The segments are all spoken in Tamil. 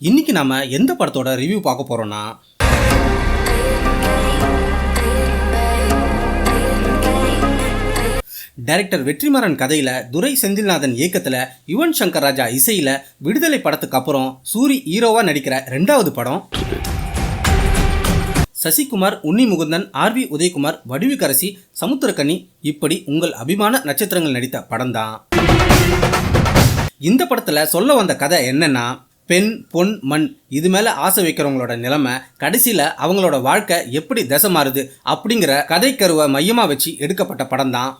இன்னைக்கு நம்ம எந்த படத்தோட ரிவ்யூ பார்க்க போறோம்னா டைரக்டர் வெற்றிமாறன் கதையில துரை செந்தில்நாதன் இயக்கத்துல யுவன் சங்கர் ராஜா இசையில விடுதலை படத்துக்கு அப்புறம் சூரி ஹீரோவா நடிக்கிற ரெண்டாவது படம். சசிகுமார் உன்னி முகுந்தன் ஆர்வி உதயகுமார் வடிவுக்கரசி சமுத்திரக்கனி இப்படி உங்கள் அபிமான நட்சத்திரங்கள் நடித்த படம் தான் இந்த படத்துல சொல்ல வந்த கதை என்னன்னா பெண் பொன் மண். இது மேலே ஆசை வைக்கிறவங்களோட நிலைமை கடைசியில் அவங்களோட வாழ்க்கை எப்படி தசை மாறுது அப்படிங்கிற கதை கருவை வச்சு எடுக்கப்பட்ட படம் தான்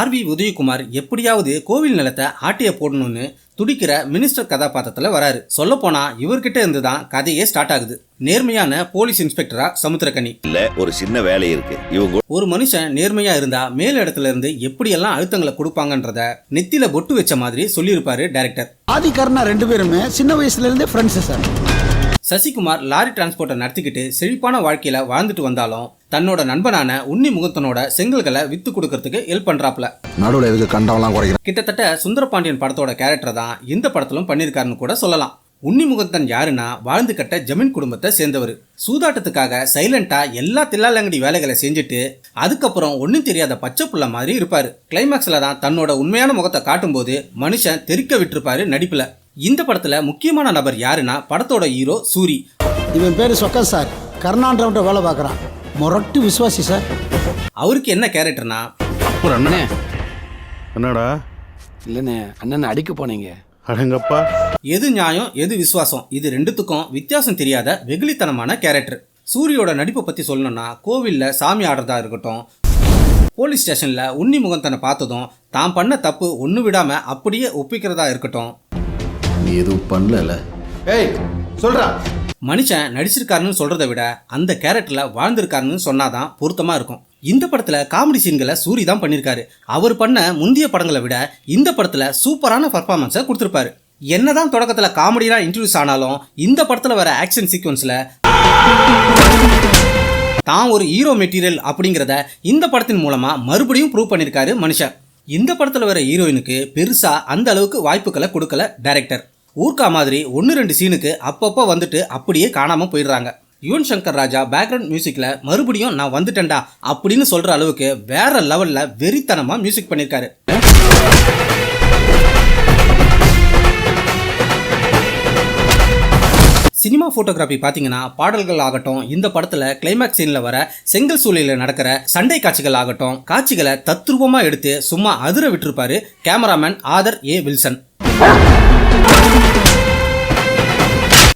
ஆர்வி உதயகுமார் எப்படியாவது கோவில் நிலத்தை ஆட்டிய போடணும்னு துடிக்கிற மினிஸ்டர் கதாபாத்திரத்தில் வராரு. சொல்லப்போனா இவர்கிட்ட இருந்து தான் கதையே ஸ்டார்ட் ஆகுது. நேர்மையான போலீஸ் இன்ஸ்பெக்டரா சமுத்திரக்கனி. இல்ல ஒரு சின்ன வேலை இருக்கு. இவங்க ஒரு மனுஷன் நேர்மையா இருந்தா மேல் இடத்துல இருந்து எப்படியெல்லாம் அழுத்தங்களை கொடுப்பாங்கன்றத நெத்தியில பொட்டு வச்ச மாதிரி சொல்லியிருப்பாரு டைரக்டர் ஆதிகர்ணா ரெண்டு பேருமே சின்ன வயசுல இருந்தே ஃப்ரெண்ட்ஸ் சார் சசிகுமார் லாரி டிரான்ஸ்போர்ட்டை நடத்திக்கிட்டு செழிப்பான வாழ்க்கையில வாழ்ந்துட்டு வந்தாலும் தன்னோட நண்பனான உன்னி முகத்தனோட செங்கல்களை வித்து கொடுக்கறதுக்கு ஹெல்ப் பண்றாப்ல நடுவில் எதுக்கு கண்டவெல்லாம் குறைக்கிறேன் கிட்டத்தட்ட சுந்தரபாண்டியன் படத்தோட கேரக்டர் தான் இந்த படத்திலும் பண்ணியிருக்காருன்னு கூட சொல்லலாம். உன்னி முகத்தன் யாருன்னா வாழ்ந்து கட்ட ஜமீன் குடும்பத்தை சேர்ந்தவர். சூதாட்டத்துக்காக சைலண்டா எல்லா தில்லாலங்கடி வேலைகளை செஞ்சுட்டு அதுக்கப்புறம் ஒன்றும் தெரியாத பச்சை புள்ள மாதிரி இருப்பாரு. கிளைமேக்ஸ்ல தான் தன்னோட உண்மையான முகத்தை காட்டும்போது மனுஷன் தெறிக்க விட்டுருப்பாரு நடிப்புல. இந்த படத்துல முக்கியமான நபர் யாருன்னா படத்தோட ஹீரோ சூரி. இவன் பேரு சொக்கா சார். கர்நாடகம்ட்ட வேலை பார்க்குறான். மொரட்டு விசுவாசி சார். அவருக்கு என்ன கேரக்டர்னா? ஒரு அண்ணனே. என்னடா? இல்லைண்ணே அண்ணனை அடிக்க போனீங்க. அடங்கப்பா. எது நியாயம் எது விசுவாசம்? இது ரெண்டுத்துக்கும் வித்தியாசம் தெரியாத வெகுளித்தனமான கேரக்டர். சூரியோட நடிப்பை பற்றி சொல்லணும்னா கோவிலில் சாமி ஆடுறதா இருக்கட்டும் போலீஸ் ஸ்டேஷனில் உன்னி முகந்தனை பார்த்ததும் தான் பண்ண தப்பு ஒன்று விடாமல் அப்படியே ஒப்பிக்கிறதா இருக்கட்டும். எதுவும் பண்ணல ஏய் சொல்றா. மனுஷன் நடிச்சிருக்காருன்னு சொல்கிறத விட அந்த கேரக்டரில் வாழ்ந்திருக்காருன்னு சொன்னாதான் பொருத்தமாக இருக்கும். இந்த படத்தில் காமெடி சீன்களை சூரி தான் பண்ணியிருக்காரு அவர் பண்ண முந்தைய படங்களை விட இந்த படத்தில் சூப்பரான பர்ஃபார்மன்ஸை கொடுத்துருப்பாரு. என்னதான் தொடக்கத்தில் காமெடியாக இன்ட்ரடியூஸ் ஆனாலும் இந்த படத்தில் வர ஆக்ஷன் சீக்வன்ஸில் தான் ஒரு ஹீரோ மெட்டீரியல் அப்படிங்கிறத இந்த படத்தின் மூலமாக மறுபடியும் ப்ரூவ் பண்ணியிருக்காரு மனுஷன். இந்த படத்தில் வர ஹீரோயினுக்கு பெருசாக அந்த அளவுக்கு வாய்ப்புகளை கொடுக்கல டைரக்டர் ஊர்க்கா மாதிரி ஒன்று ரெண்டு சீனுக்கு அப்பப்போ வந்துட்டு அப்படியே காணாமல் போயிடுறாங்க. யுவன் சங்கர் ராஜா பேக்ரவுண்ட் மியூசிக்கில் மறுபடியும் நான் வந்துட்டேன்டா அப்படின்னு சொல்கிற அளவுக்கு வேற லெவலில் வெறித்தனமாக மியூசிக் பண்ணியிருக்காரு சினிமா ஃபோட்டோகிராஃபி பார்த்தீங்கன்னா பாடல்கள் ஆகட்டும் இந்த படத்தில் கிளைமேக்ஸ் சீனில் வர செங்கல் சூழலில் நடக்கிற சண்டை காட்சிகள் ஆகட்டும் காட்சிகளை தத்ரூபமாக எடுத்து சும்மா அதிர விட்டிருப்பாரு cameraman Arthur A Wilson.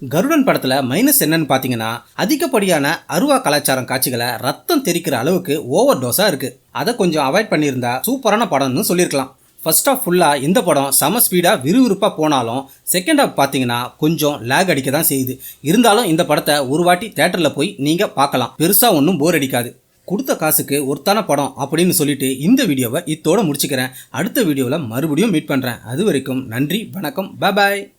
Garudan படத்தில் மைனஸ் என்னன்னு பார்த்தீங்கன்னா அதிகப்படியான அருவா கலாச்சாரம் காட்சிகளை ரத்தம் தெரிக்கிற அளவுக்கு ஓவர் டோஸாக இருக்குது அதை கொஞ்சம் அவாய்ட் பண்ணியிருந்தா சூப்பரான படம்னு சொல்லியிருக்கலாம். ஃபர்ஸ்ட் ஆஃப் ஃபுல்லாக இந்த படம் செம ஸ்பீடாக விறுவிறுப்பாக போனாலும் செகண்ட் ஆஃப் பார்த்தீங்கன்னா கொஞ்சம் லேக் அடிக்க தான் செய்யுது. இருந்தாலும் இந்த படத்தை ஒரு வாட்டி தேட்டரில் போய் நீங்கள் பார்க்கலாம். பெருசாக ஒன்றும் போர் அடிக்காது. கொடுத்த காசுக்கு ஒருத்தான படம் அப்படின்னு சொல்லிட்டு இந்த வீடியோவை இத்தோட முடிச்சுக்கிறேன். அடுத்த வீடியோவில் மறுபடியும் மீட் பண்ணுறேன் அது வரைக்கும் நன்றி வணக்கம் பாய்